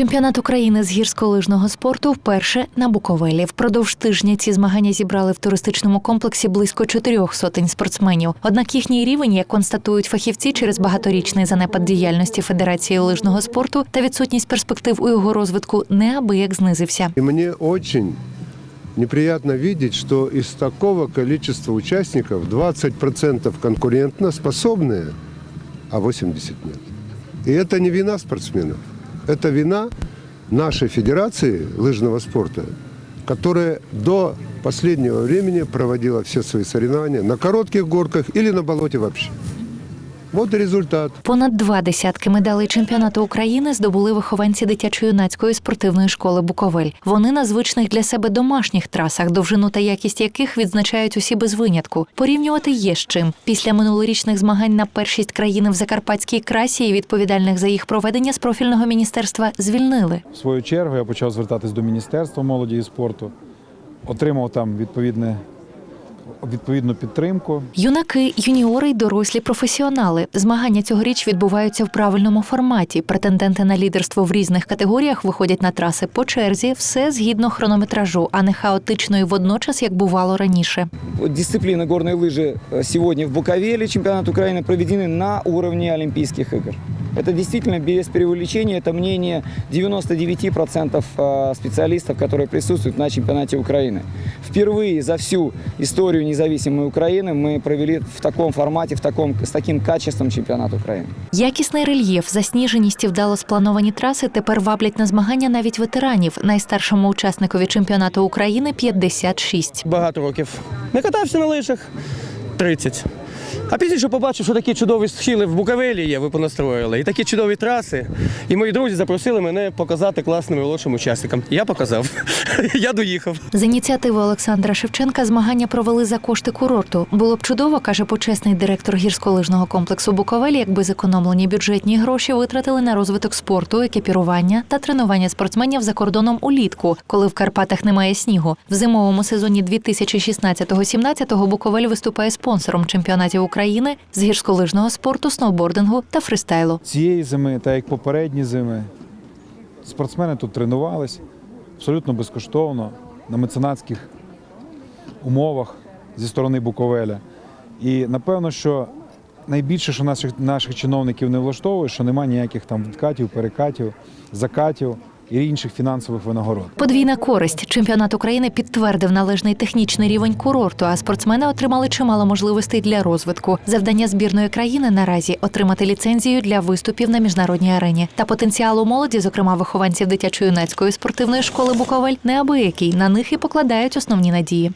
Чемпіонат України з гірськолижного спорту вперше на Буковелі. Впродовж тижня ці змагання зібрали в туристичному комплексі близько чотирьох сотень спортсменів. Однак їхній рівень, як констатують фахівці, через багаторічний занепад діяльності Федерації лижного спорту та відсутність перспектив у його розвитку неабияк знизився. И мне очень неприятно видеть, что из такого количества участников 20% конкурентно способные, а 80% нет. И это не вина спортсменов, это вина нашей федерации лыжного спорта, которая до последнего времени проводила все свои соревнования на коротких горках или на болоте вообще. Вот и результат. Понад два десятки медалей чемпіонату України здобули вихованці дитячо-юнацької спортивної школи Буковель. Вони на звичних для себе домашніх трасах, довжину та якість яких відзначають усі без винятку. Порівнювати є з чим. Після минулорічних змагань на першість країни в Закарпатській красі і відповідальних за їх проведення з профільного міністерства звільнили. В свою чергу я почав звертатись до Міністерства молоді і спорту, отримав там відповідне, відповідну підтримку. Юнаки, юніори й дорослі професіонали. Змагання цьогоріч відбуваються в правильному форматі. Претенденти на лідерство в різних категоріях виходять на траси по черзі, все згідно хронометражу, а не хаотично і водночас, як бувало раніше. Вот Дисциплина горные лыжи э, сегодня в Буковеле, чемпионат Украины, проведены на уровне Олимпийских игр. Это действительно без преувеличения, это мнение 99% э, специалистов, которые присутствуют на чемпионате Украины. Впервые за всю историю независимой Украины мы провели в таком формате, в таком, с таким качеством чемпионат Украины. Якісний рельєф, засніженість і вдало сплановані траси тепер ваблять на змагання навіть ветеранів. Найстаршому учасникові чемпіонату України 56. багато років. Не катався на лижах 30. А пізніше побачив, що такі чудові схили в Буковелі є, ви понастроїли, і такі чудові траси. І мої друзі запросили мене показати класним молодшим учасникам. Я показав. Я доїхав. З ініціативи Олександра Шевченка змагання провели за кошти курорту. Було б чудово, каже почесний директор гірськолижного комплексу Буковель, якби зекономлені бюджетні гроші витратили на розвиток спорту, екіпірування та тренування спортсменів за кордоном улітку, коли в Карпатах немає снігу. В зимовому сезоні 2016-17 Буковель виступає спонсором чемпіонатів України з гірськолижного спорту, сноубордингу та фристайлу. Цієї зими, так як попередні зими, спортсмени тут тренувались абсолютно безкоштовно на меценатських умовах зі сторони Буковеля. І напевно, що найбільше, що наших, наших чиновників не влаштовує, що немає ніяких там відкатів, перекатів, закатів і інших фінансових винагород. Подвійна користь. Чемпіонат України підтвердив належний технічний рівень курорту, а спортсмени отримали чимало можливостей для розвитку. Завдання збірної країни наразі отримати ліцензію для виступів на міжнародній арені. Та потенціал у молоді, зокрема вихованців дитячо-юнацької спортивної школи Буковель, неабиякий. На них і покладають основні надії.